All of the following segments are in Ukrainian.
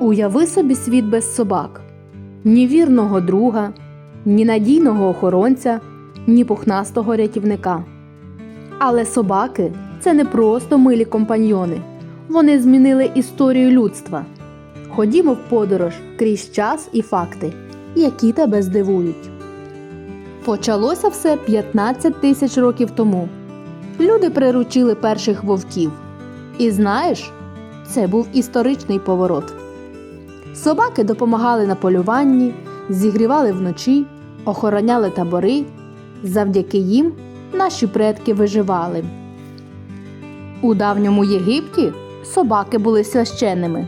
Уяви собі світ без собак: ні вірного друга, ні надійного охоронця, ні пухнастого рятівника. Але собаки це не просто милі компаньйони. Вони змінили історію людства. Ходімо в подорож крізь час і факти, які тебе здивують. Почалося все 15 тисяч років тому. Люди приручили перших вовків. І знаєш, це був історичний поворот. Собаки допомагали на полюванні, зігрівали вночі, охороняли табори. Завдяки їм наші предки виживали. У давньому Єгипті собаки були священними.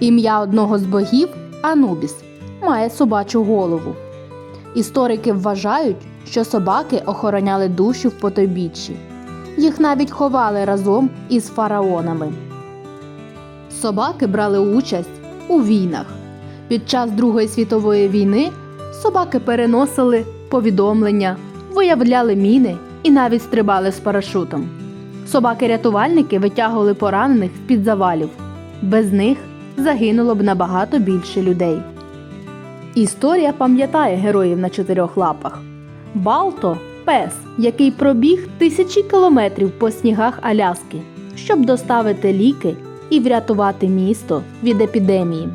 Ім'я одного з богів Анубіс має собачу голову. Історики вважають, що собаки охороняли душу в потойбіччі. Їх навіть ховали разом із фараонами. Собаки брали участь у війнах. Під час Другої світової війни собаки переносили повідомлення, виявляли міни і навіть стрибали з парашутом. Собаки-рятувальники витягували поранених з-під завалів. Без них загинуло б набагато більше людей. Історія пам'ятає героїв на чотирьох лапах. Балто пес, який пробіг тисячі кілометрів по снігах Аляски, щоб доставити ліки і врятувати місто від епідемії.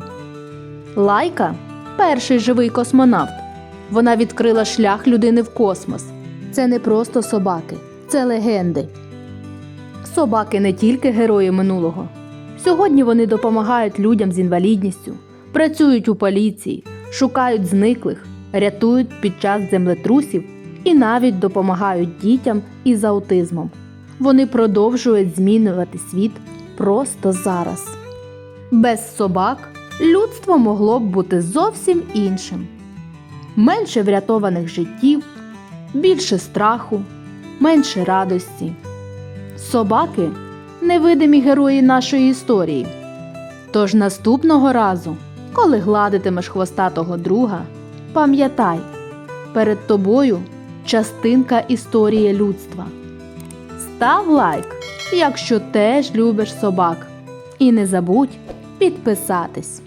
Лайка перший живий космонавт. Вона відкрила шлях людини в космос. Це не просто собаки, це легенди. Собаки не тільки герої минулого. Сьогодні вони допомагають людям з інвалідністю, працюють у поліції, шукають зниклих, рятують під час землетрусів і навіть допомагають дітям із аутизмом. Вони продовжують змінювати світ просто зараз. Без собак людство могло б бути зовсім іншим. Менше врятованих життів, більше страху, менше радості. Собаки невидимі герої нашої історії. Тож наступного разу, коли гладитимеш хвостатого друга, пам'ятай, перед тобою частинка історії людства. Став лайк, якщо теж любиш собак. І не забудь підписатись.